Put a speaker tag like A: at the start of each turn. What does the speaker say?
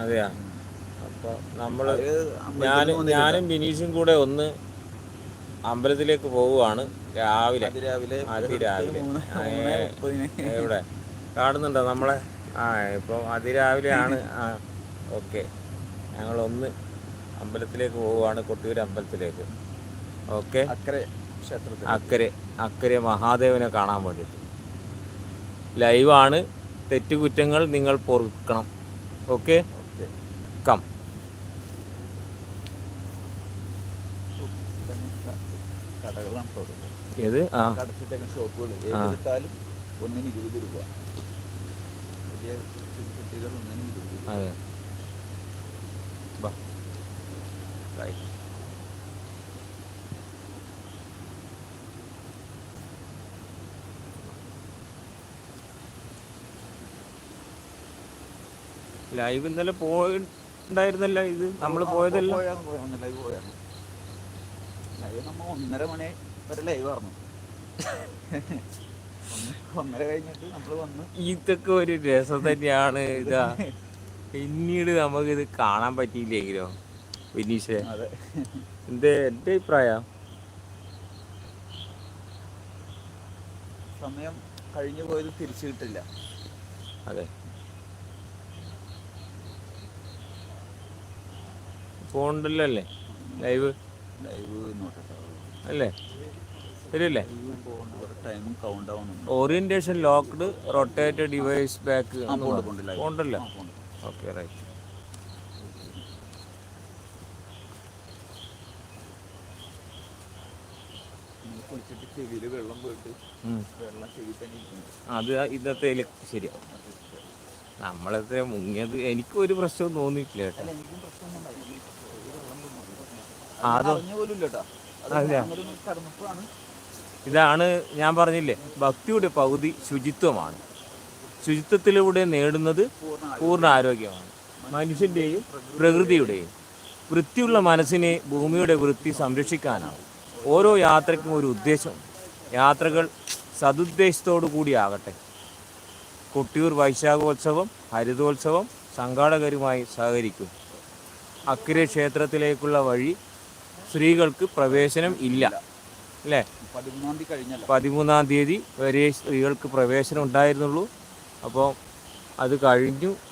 A: അതെയാ. അപ്പൊ നമ്മൾ ഞാനും. ഞാനും ബിനീഷും കൂടെ ഒന്ന് അമ്പലത്തിലേക്ക് പോവുകയാണ് രാവിലെ.
B: അതിരാവിലെ
A: എവിടെ? കാണുന്നുണ്ടോ നമ്മളെ? ആ ഇപ്പൊ അതിരാവിലെ ആണ് ആ ഓക്കെ. ഞങ്ങളൊന്ന് അമ്പലത്തിലേക്ക് പോവുകയാണ് കൊട്ടിയൂർ അമ്പലത്തിലേക്ക്. ഓക്കെ.
B: അക്കരെ ക്ഷേത്രത്തിൽ
A: അക്കരെ അക്കരെ മഹാദേവനെ കാണാൻ വേണ്ടിയിട്ട്. ലൈവാണ്. തെറ്റുകുറ്റങ്ങൾ നിങ്ങൾ പൊറുക്കണം. ഓക്കെ. കം ഏത്? ആ.
B: ഇരുപത് രൂപ. കുട്ടികൾ ഒന്നിന് ഇരുപത് രൂപ.
A: അതെ. ലൈവ് ഇന്നലെ പോയിണ്ടായിരുന്നല്ല ഇത്. നമ്മൾ പോയതല്ല.
B: ലൈവ് പോയാണ് ലൈവ് ഒന്നര മണി വരെ ലൈവ് ഒന്ന് ഒന്നര കഴിഞ്ഞിട്ട് നമ്മൾ വന്ന്.
A: ഇതൊക്കെ ഒരു രസം തന്നെയാണ് ഇതാ. പിന്നീട് നമുക്ക് ഇത് കാണാൻ പറ്റിയില്ലെങ്കിലോ വിനീഷേ? എന്റെ എന്റെ അഭിപ്രായം?
B: സമയം കഴിഞ്ഞു പോയത് തിരിച്ചു കിട്ടില്ല.
A: അതെ. ഫോണിലല്ലേ ലൈവ്?
B: ലൈവ്
A: അല്ലേ? ശരിയല്ലേ? Orientation locked rotated device back
B: ആ,
A: ഓക്കെ റൈറ്റ് അത് ഇന്നത്തെ ശരിയാ. നമ്മളത്തെ മുങ്ങിയത് എനിക്ക് ഒരു പ്രശ്നവും തോന്നിയിട്ടില്ല കേട്ടോ. ഇതാണ് ഞാൻ പറഞ്ഞില്ലേ ഭക്തിയുടെ പകുതി ശുചിത്വമാണ്. ശുചിത്വത്തിലൂടെ നേടുന്നത് പൂർണ ആരോഗ്യമാണ്. മനുഷ്യന്റെയും പ്രകൃതിയുടെയും വൃത്തിയുള്ള മനസ്സിനെ ഭൂമിയുടെ വൃത്തി സംരക്ഷിക്കാനാണ്. ഓരോ യാത്രയ്ക്കും ഒരു ഉദ്ദേശം. യാത്രകൾ സതുദ്ദേശത്തോടു കൂടിയാകട്ടെ. കൊട്ടിയൂർ വൈശാഖോത്സവം ഹരിതോത്സവം സംഘാടകരുമായി സഹകരിക്കും. അക്കരെ ക്ഷേത്രത്തിലേക്കുള്ള വഴി സ്ത്രീകൾക്ക് പ്രവേശനം ഇല്ല. അല്ലേ?
B: പതിമൂന്നാം തീയതി കഴിഞ്ഞ
A: പതിമൂന്നാം തീയതി വരെ സ്ത്രീകൾക്ക് പ്രവേശനം ഉണ്ടായിരുന്നുള്ളൂ. അപ്പോൾ അത് കഴിഞ്ഞു.